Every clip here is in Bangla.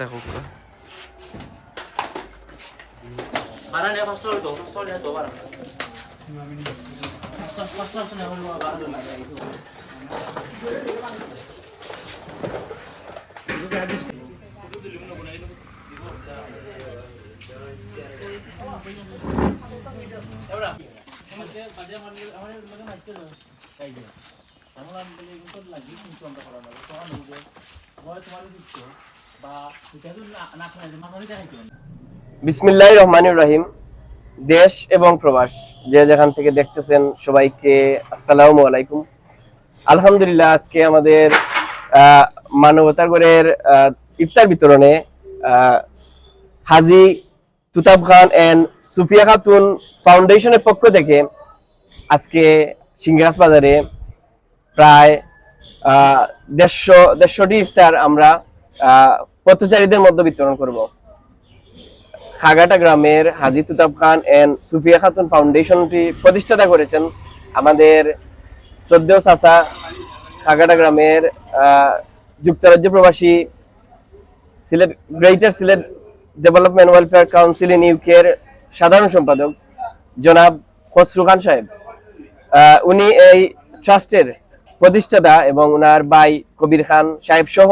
দেখো পুরো বারা নে ফার্স্ট হলো তো ফার্স্ট হলো তো বিসমিল্লাহ রহমানুর রহিম। দেশ এবং প্রবাস, যে যেখান থেকে দেখতেছেন সবাইকে আসসালামু আলাইকুম। আলহামদুলিল্লাহ, আজকে আমাদের মানবতার গড়ের ইফতার বিতরণে হাজি তুতাব খান এন্ড সুফিয়া খাতুন ফাউন্ডেশনের পক্ষ থেকে আজকে সিংহাস বাজারে প্রায় দেড়শো দেড়শোটি ইফতার আমরা পথচারীদের মধ্যে বিতরণ করব। খাগাটা গ্রামের হাজি তুতাব খান এন্ড সুফিয়া খাতুন ফাউন্ডেশনটি প্রতিষ্ঠাতা করেছেন আমাদের শ্রদ্ধেয় চাচা খাগাটা গ্রামের যুক্তরাজ্য প্রবাসী, Sylhet greater Sylhet development welfare council in ইউকের সাধারণ সম্পাদক জনাব খসরু খান সাহেব। উনি এই ট্রাস্টের প্রতিষ্ঠাতা এবং ওনার ভাই কবির খান সাহেব সহ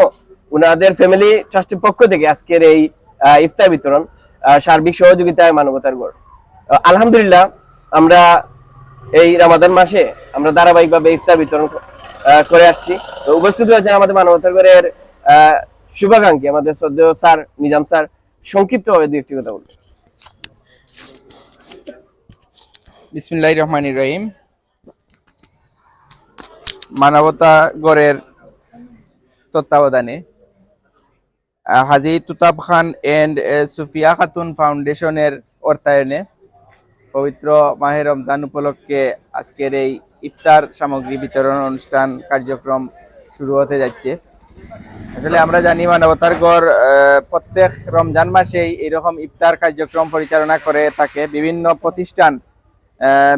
উনাদের ফ্যামিলি ট্রাস্টের পক্ষ থেকে আজকের এই ইফতার বিতরণ সার্বিক সহযোগিতায় মানবতার গড়। আলহামদুলিল্লাহ, আমরা এই রামাদান মাসে আমরা ধারাবাহিকভাবে ইফতার বিতরণ করে আসছি। উপস্থিত হয়েছেন আমাদের মানবতার গড়ের শুভাকাঙ্ক্ষী, আমাদের শ্রদ্ধেয় স্যার নিজাম স্যার। সংক্ষিপ্তভাবে দু একটি কথা বলবেন বিসমিল্লাহ রহমানির রহিম। মানবতা গড়ের তত্ত্বাবধানে হাজি তুতাব খান এন্ড সুফিয়া খাতুন ফাউন্ডেশনের অর্থায়নে পবিত্র মাহে রমজান উপলক্ষে আজকের এই ইফতার সামগ্রী বিতরণ অনুষ্ঠান কার্যক্রম শুরু হতে যাচ্ছে। আসলে আমরা জানি মানবতার গড় প্রত্যেক রমজান মাসেই এরকম ইফতার কার্যক্রম পরিচালনা করে থাকে বিভিন্ন প্রতিষ্ঠান।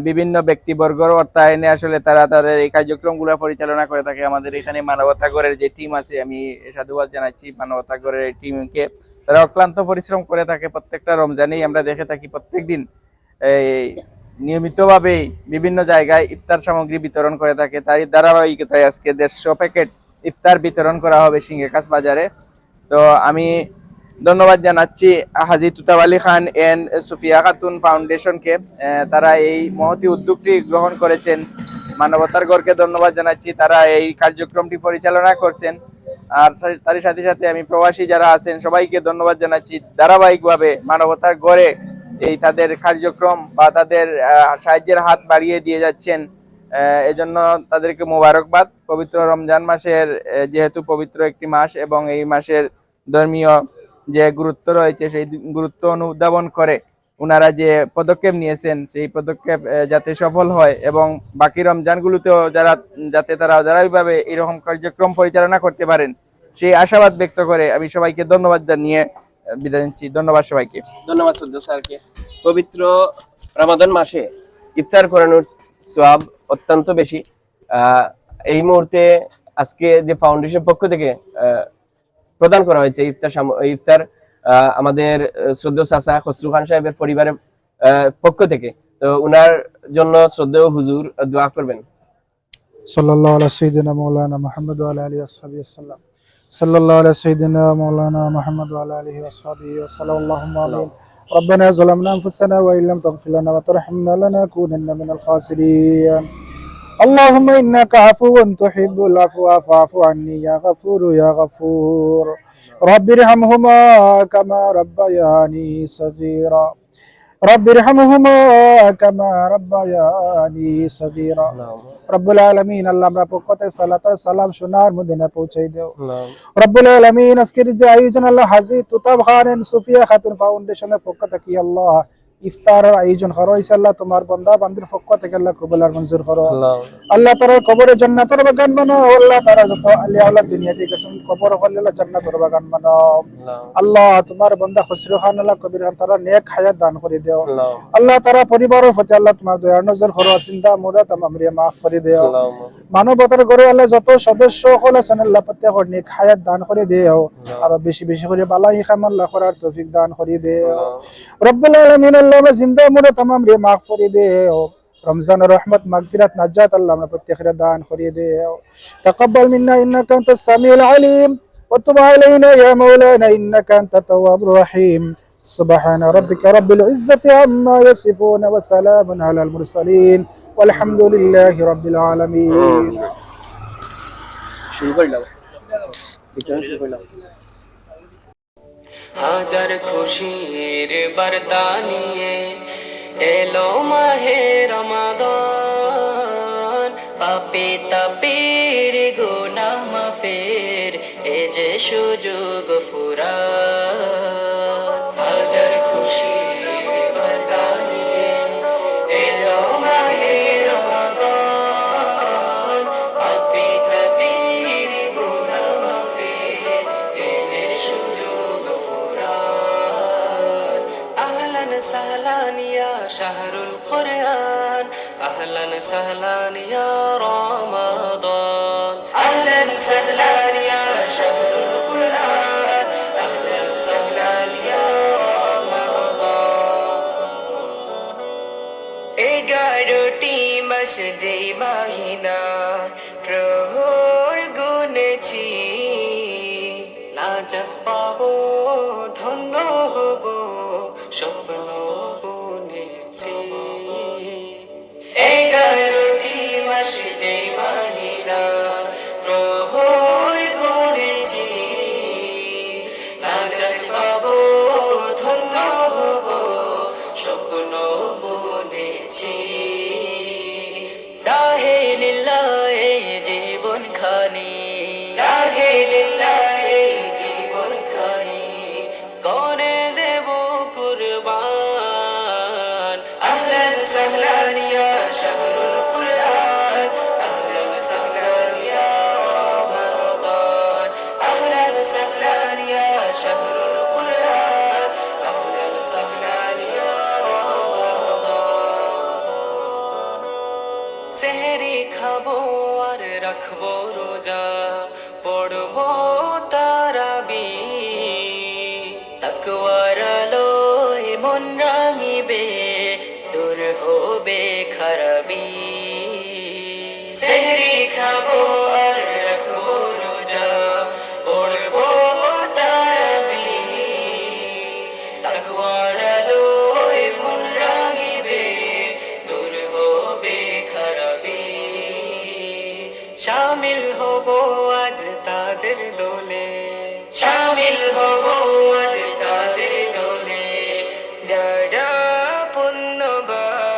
বিভিন্ন ব্যক্তিবর্গর অর্থায়নে আসলে তারা তাদের এই কার্যক্রমগুলো পরিচালনা করে থাকে। আমাদের এখানে মানবতা গড়ের যে টিম আছে, আমি সাধুবাদ জানাচ্ছি মানবতা গড়ের এই টিমকে তারা অক্লান্ত পরিশ্রম করে থাকে প্রত্যেকটা রমজানেই। আমরা দেখে থাকি প্রত্যেকদিন এই নিয়মিতভাবে বিভিন্ন জায়গায় ইফতার সামগ্রী বিতরণ করে থাকে। তারই ধারাবাহিকতায় আজকে দেড়শো প্যাকেট ইফতার বিতরণ করা হবে সিঙ্গেকাস বাজারে। তো আমি ধন্যবাদ জানাচ্ছি হাজি তুতাব আলী খান এন্ড সুফিয়া খাতুন ফাউন্ডেশনকে তারা এই মহতি উদ্যোগটি গ্রহণ করেছেন। মানবতার গড়কে ধন্যবাদ জানাচ্ছি। তারা এই কার্যক্রমটি পরিচালনা করছেন। আর তার সাথে সাথে আমি প্রবাসী যারা আছেন, সবাইকে ধন্যবাদ জানাচ্ছি। ধারাবাহিকভাবে মানবতার গড়ে এই তাদের কার্যক্রম বা তাদের সাহায্যের হাত বাড়িয়ে দিয়ে যাচ্ছেন। এজন্য তাদেরকে মোবারকবাদ। পবিত্র রমজান মাসের যেহেতু পবিত্র একটি মাস এবং এই মাসের ধর্মীয় যে গুরুত্ব রয়েছে, সেই গুরুত্ব অনুধাবন করে ওনারা যে পদক্ষেপ নিয়েছেন, সেই পদক্ষেপ যাতে সফল হয় এবং বাকি রমজানগুলোতেও যারা, যাতে তারা যারা ধারাবাহিকভাবে এরকম কার্যক্রম পরিচালনা করতে পারেন, সেই আশাবাদ ব্যক্ত করে আমি সবাইকে ধন্যবাদ জানিয়ে বিদায় নিচ্ছি। ধন্যবাদ সবাইকে। ধন্যবাদ সূর্য স্যারকে। পবিত্র রমাদান মাসে ইফতার করানোর সওয়াব অত্যন্ত বেশি। এই মুহূর্তে আজকে যে ফাউন্ডেশন পক্ষ থেকে প্রদান করা হয়েছে ইফতার সাম- ইফতার আহ, আমাদের আহ, শ্রদ্ধেয় চাচা খসরু খান সাহেবের পরিবারের আহ, পক্ষ থেকে তো উনার জন্য শ্রদ্ধেয় হুজুর দোয়া করবেন صلى الله على سيدنا مولانا محمد وعلى اله وصحبه وسلم صلى الله على سيدنا مولانا محمد وعلى اله وصحبه وسلم اللهم امين ربنا ظلمنا انفسنا وان لم تغفر لنا وترحمنا لنكونن من الخاسرين اللهم انك عفو تحب العفو فاعف عني يا غفور يا غفور رب ارحمهما كما ربياني صغيرا رب ارحمهما كما ربياني صغيرا রব্বুল আলমিন আল্লাহ আমরা পক্ষতে সালাত আর সালাম সোনার মদিনা পৌঁছাই দেও রব্বুল আলমিন আজকের যে আয়োজন আল্লাহ হাজি তুতাব খান এন্ড সুফিয়া খাতুন ফাউন্ডেশনের পক্ষ থেকে আল্লাহ ইফতারের আয়োজন করো আল্লাহ তোমার বন্দা বান্দির পক্ষ থেকে আল্লাহ কবুল আর মঞ্জুর করো। আল্লাহ। তারা কবরে জান্নাতের বাগান বানাও আল্লাহ তারা যত আল্লাহ আল্লাহ দুনিয়াতে গেছেন কবর হল্লা জান্নাতের বাগান বানাও আল্লাহ। তোমার বন্দা খসরু খান আল্লাহ কবির খান তারা নেক হায়াত দান করে দেও। আল্লাহ। তারা পরিবারের প্রতি আল্লাহ তোমার দয়ার নজর করো চিন্তা মুরা তামাম রিয়া মাফ করে দেও। মানবতার গড়ে আল্লাহ যত সদস্য সকল আছেন আল্লাহ প্রত্যেক নেক হায়াত দান করে দেও। আর বেশি বেশি করে বালাই খাম আল্লাহ করার তৌফিক দান করে দেও। রব্বুল আলামিন আল্লাহ আমরা জিন্দা মুরা তামাম রিয়া মাফ করে দেও رمضان رحمت مغفرة نجات الله من بتخير دان خريدي تقبل منا إنك أنت السميع العليم وتب علينا يا مولانا إنك أنت التواب الرحيم سبحان ربك رب العزة عما يصفون وسلام على المرسلين والحمد لله رب العالمين শুরু হাজার খুশির বার্তা নিয়ে এলো মাহে রমাদান। পাপে তাপের গোনা মাফের, এ যে সুযোগ ফুরা শাহরুল কোরআন। আহলান সাহলান ইয়া রমাদান। আহলান সাহলান ইয়া শাহরুল কোরআন। আহলান সাহলান ইয়া রমাদান। এগারোটি মাস যেই মাহিনা, প্রহর গুনেছি। নাজাত পাবো, ধন্য হব, স্বপ্ন এগারোটি রাখব রোজা পড়ব তারাবি। তাকওয়ার মন রাঙিবে দূর হবে খারাপি সেহরি খাব শামিল হব আজ তাদের দোলে। শামিল হব আজ তাদের দোলে। যারা পুণ্যবান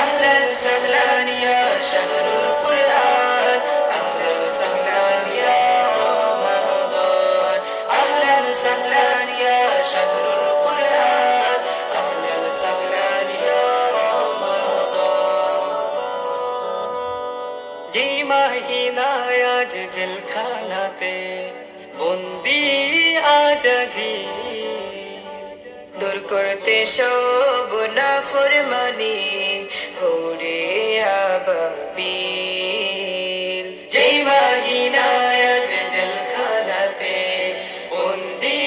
আহলান সাহলান ইয়া শাহরুল কুরআন আহলান সাহলান ইয়া রমাদান আহলান সাহলান ইয়া শাহরুল আজ জেলখানাতে বন্দি আজাজি। দূর করতে সব না ফরমানি হোরে আবাবিল যেই আজ জেলখানাতে বন্দি